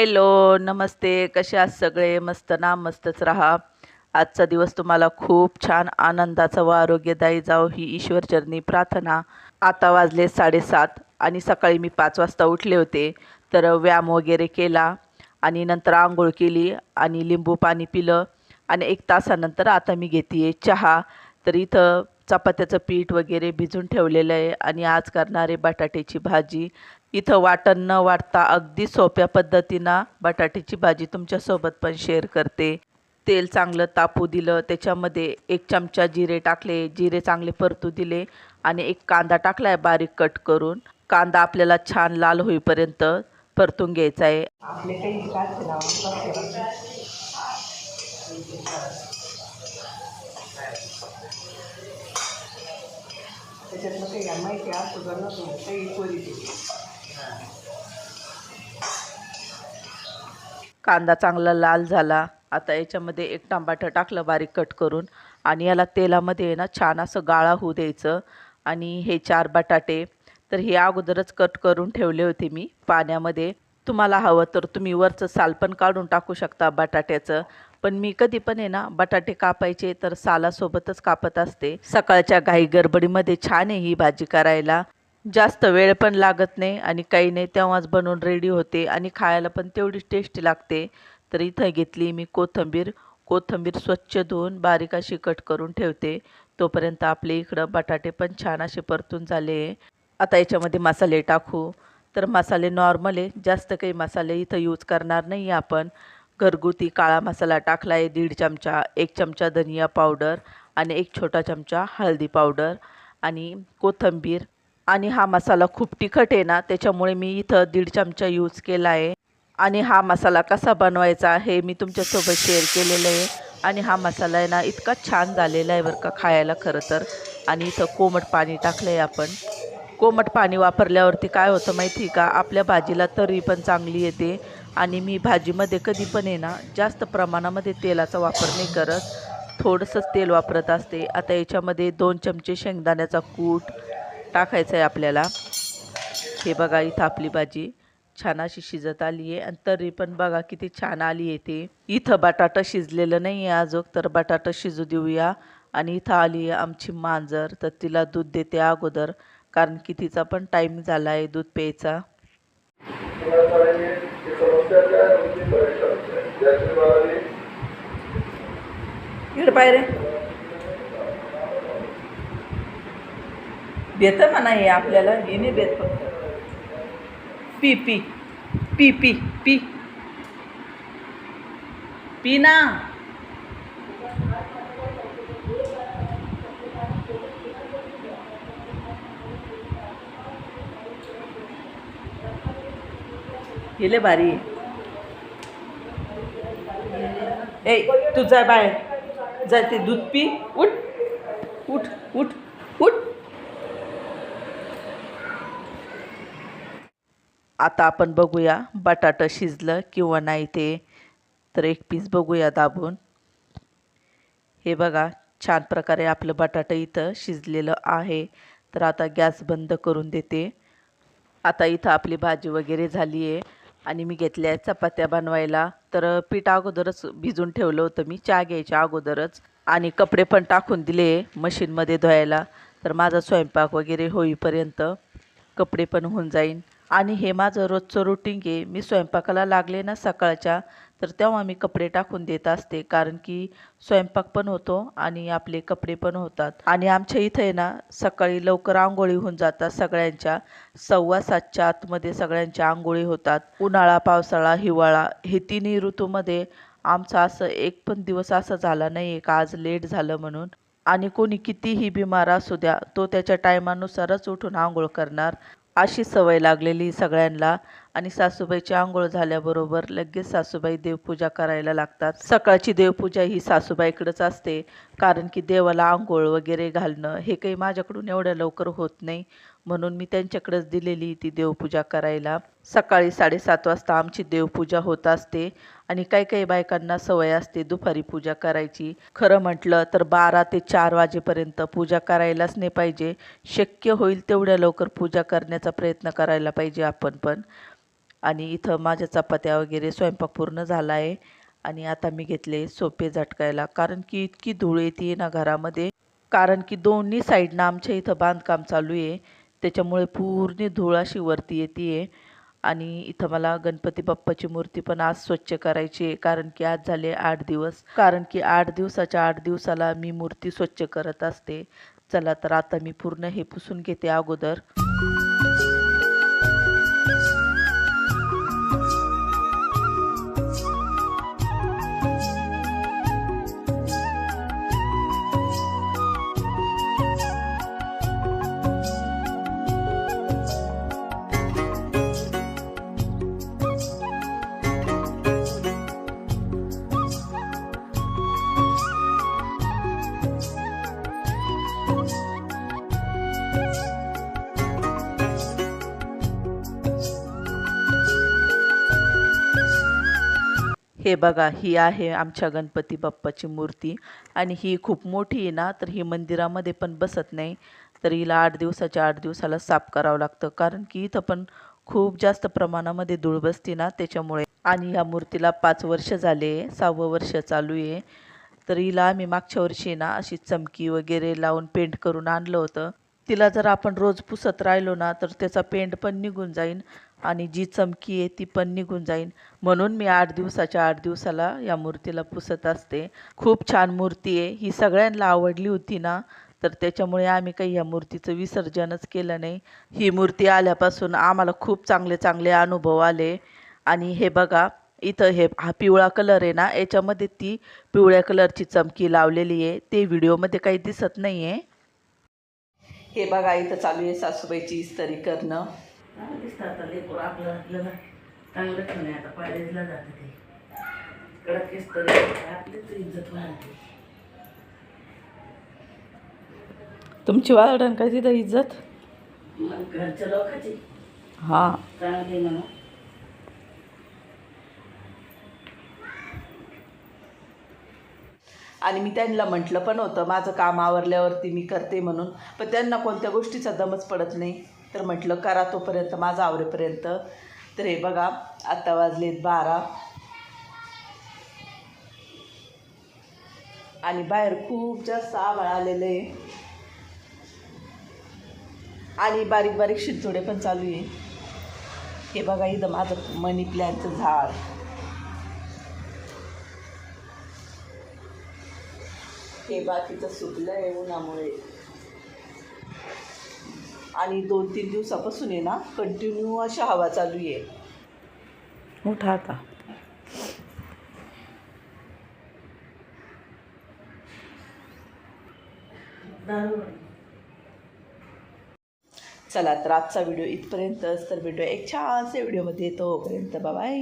Hello नमस्ते. कसे आहात सगळे? मस्त ना मस्तच राहा. आजचा दिवस तुम्हाला खूप छान आनंदाचा व आरोग्यदायी जाओ ही ईश्वरचरणी प्रार्थना. आता वाजले साडेसात आणि सकाळी मी पाच वाजता उठले होते. तर व्यायाम वगैरे केला आणि नंतर आंघोळ केली आणि लिंबू पाणी पिलं आणि एक तासानंतर आता मी घेते चहा. तर इथं चपात्याचं पीठ वगैरे भिजून ठेवलेलं आहे आणि आज करणारे बटाट्याची भाजी. इथं वाटण न वाटता अगदी सोप्या पद्धतीनं बटाट्याची भाजी तुमच्यासोबत पण शेअर करते. तेल चांगलं तापू दिलं त्याच्यामध्ये एक चमचा जिरे टाकले जिरे चांगले परतू दिले आणि एक कांदा टाकला आहे बारीक कट करून. कांदा आपल्याला छान लाल होईपर्यंत परतून घ्यायचा आहे त्याच्यात मग काही माहिती असतो जर नसतो काही कोरी कांदा चांगला लाल झाला. आता याच्यामध्ये एक टमाटर टाकलं बारीक कट करून आणि याला तेलामध्ये आहे ना छान असं गाळा होऊ द्यायचं. आणि हे चार बटाटे तर हे अगोदरच कट करून ठेवले होते मी पाण्यामध्ये. तुम्हाला हवं तर तुम्ही वरचं साल पण काढून टाकू शकता बटाट्याचं. पण मी कधी पण आहे ना बटाटे कापायचे तर सालासोबतच कापत असते. सकाळच्या घाई गडबडीमध्ये छान आहे ही भाजी करायला. जास्त वेळ पण लागत नाही आणि काही नाही तेव्हाच बनवून रेडी होते आणि खायला पण तेवढीच टेस्टी लागते. तर इथं घेतली मी कोथिंबीर. कोथिंबीर स्वच्छ धुवून बारीक अशी कट करून ठेवते. तोपर्यंत आपले इकडं बटाटे पण छान असे परतून झाले. आता याच्यामध्ये मसाले टाकू. तर मसाले नॉर्मल आहे. जास्त काही मसाले इथं यूज करणार नाही आपण. घरगुती काळा मसाला टाकला आहे. दीड चमचा एक चमचा धनिया पावडर आणि एक छोटा चमचा हळदी पावडर आणि कोथिंबीर आणि हा मसाला खूप तिखट आहे ना त्याच्यामुळे मी इथं दीड चमचा यूज केला आहे. आणि हा मसाला कसा बनवायचा हे मी तुमच्यासोबत शेअर केलेलं आहे. आणि हा मसाला आहे ना इतका छान झालेला आहे बरं का खायला खरं तर. आणि इथं कोमट पाणी टाकलं आहे आपण. कोमट पाणी वापरल्यावरती काय होतं माहिती का? आपल्या भाजीला तरी पण चांगली येते. आणि मी भाजीमध्ये कधी पण आहे ना जास्त प्रमाणामध्ये तेलाचा वापर नाही करत. थोडंसंच तेल वापरत असते. आता याच्यामध्ये दोन चमचे शेंगदाण्याचा कूट टाकायचं आहे आपल्याला. हे बघा इथं आपली भाजी छान अशी शिजत आली आहे. आणि तरी पण बघा किती छान आली आहे ती. इथं बटाटा शिजलेलं नाही आहे अजून तर बटाटा शिजू देऊया. आणि इथं आली आहे आमची मांजर तर तिला दूध देते अगोदर कारण की तिचा पण टाईम झाला आहे दूध प्यायचा. इकडे रे. बेत म्हणा हे आपल्याला हे नाही बेत फक्त. P P P P P. P ना. गेले भारी. ए तू जाय बाहेर. जाय ते दूध पी उठ उठ उठ उठ आता आपण बघूया बटाटं शिजलं किंवा नाही ते. तर एक पीस बघूया दाबून. हे बघा छान प्रकारे आपलं बटाटं इथं शिजलेलं आहे. तर आता गॅस बंद करून देते. आता इथं आपली भाजी वगैरे झाली आहे आणि मी घेतल्या चपात्या बनवायला. तर पीठ अगोदरच भिजून ठेवलं होतं मी चहा घ्यायच्या अगोदरच. आणि कपडे पण टाकून दिले मशीनमध्ये धुवायला. तर माझा स्वयंपाक वगैरे होईपर्यंत कपडे पण होऊन जाईन. आणि हे माझं रोजचं रुटीन आहे. मी स्वयंपाकाला लागले ना सकाळच्या तर तेव्हा मी कपडे टाकून देत असते. कारण की स्वयंपाक पण होतो आणि आपले कपडे पण होतात. आणि आमच्या इथं आहे ना सकाळी लवकर आंघोळी होऊन जातात सगळ्यांच्या. सव्वा सातच्या आतमध्ये सगळ्यांच्या आंघोळी होतात. उन्हाळा पावसाळा हिवाळा हे तिन्ही ऋतूमध्ये आमचा असं एक पण दिवस असा झाला नाही का आज लेट झालं म्हणून. आणि कोणी कितीही बिमार असू द्या तो त्याच्या टायमानुसारच उठून आंघोळ करणार. अशी सवय लागलेली सगळ्यांना. आणि सासूबाईची आंघोळ झाल्याबरोबर लगेच सासूबाई देवपूजा करायला लागतात. सकाळची देवपूजा ही सासूबाईकडंच असते कारण की देवाला आंघोळ वगैरे घालणं हे काही माझ्याकडून एवढ्या लवकर होत नाही. म्हणून मी त्यांच्याकडेच दिलेली ती देवपूजा करायला. सकाळी साडेसात वाजता आमची देवपूजा होत असते आणि काही काही बायकांना सवय असते दुपारी पूजा करायची. खरं म्हटलं तर बारा ते चार वाजेपर्यंत पूजा करायलाच नाही पाहिजे. शक्य होईल तेवढ्या लवकर पूजा करण्याचा प्रयत्न करायला पाहिजे आपण पण. आणि इथं माझ्या चपात्या वगैरे स्वयंपाक पूर्ण झाला आहे आणि आता मी घेतले सोपे झटकायला. कारण की इतकी धूळ येते ना घरामध्ये. कारण की दोन्ही साईडनं आमच्या इथं बांधकाम चालू आहे. त्याच्यामुळे पूर्ण धूळ अशी वरती येते आहे आणि इथं मला गणपती बाप्पाची मूर्ती पण आज स्वच्छ करायची आहे कारण की आज झाले आठ दिवस. कारण की आठ दिवसाच्या आठ दिवसाला मी मूर्ती स्वच्छ करत असते. चला तर आता मी पूर्ण हे पुसून घेते अगोदर. हे बघा ही आहे आमच्या गणपती बाप्पाची मूर्ती. आणि ही खूप मोठी आहे ना तर ही मंदिरामध्ये पण बसत नाही. तर हिला आठ दिवसाच्या आठ दिवसाला साफ करावं लागतं. कारण की इथं पण खूप जास्त प्रमाणामध्ये धूळ बसते ना त्याच्यामुळे. आणि ह्या मूर्तीला पाच वर्ष झाले सहावं वर्ष चालू आहे. तर हिला आम्ही मागच्या वर्षी ना अशी चमकी वगैरे लावून पेंट करून आणलं होतं. तिला जर आपण रोज पुसत राहिलो ना तर त्याचा पेंट पण निघून जाईन. आणि जी चमकी आहे ती पण निघून जाईन. म्हणून मी आठ दिवसाच्या आठ दिवसाला या मूर्तीला पुसत असते. खूप छान मूर्ती आहे. ही सगळ्यांना आवडली होती ना तर त्याच्यामुळे आम्ही काही या मूर्तीचं विसर्जनच केलं नाही. ही मूर्ती आल्यापासून आम्हाला खूप चांगले चांगले अनुभव आले. आणि हे बघा इथं हे हा पिवळा कलर आहे ना याच्यामध्ये ती पिवळ्या कलरची चमकी लावलेली आहे. ते व्हिडिओमध्ये काही दिसत नाही आहे हे बघा इथं चालू आहे सासूबाईची इस्तरी करणं. चांगलं दिसतं आता लेकरू? आपलं आपल्याला नाही आता कॉलेजला जातं ते. कडक केस तरी आपलीच इज्जत वाढते तुमची वाढण का तिथं इज्जत? मग घरच्या लोकांची. हां. चांगली म्हणून आणि मी त्यांना म्हटलं पण होतं माझं काम आवरल्यावरती मी करते म्हणून. पण त्यांना कोणत्या गोष्टीचा दमच पडत नाही. तर म्हटलं करा तोपर्यंत माझं आवरेपर्यंत. तर हे बघा आत्ता वाजलेत बारा. आणि बाहेर खूप जास्त आभाळ आलेलं आहे. आणि बारीक बारीक शिरतोडे पण चालू आहे. हे बघा इथं माझं मनी प्लॅनचं झाड. हे बाकीचं सुकलं आहे उन्हामुळे. आणि दोन तीन दिवसापासून आहे ना कंटिन्यू अशा हवा चालू आहे. उठा आता. चला तर आजचा व्हिडिओ इथपर्यंतच. तर व्हिडिओ एक छानसे व्हिडिओमध्ये येतो. तोपर्यंत बाय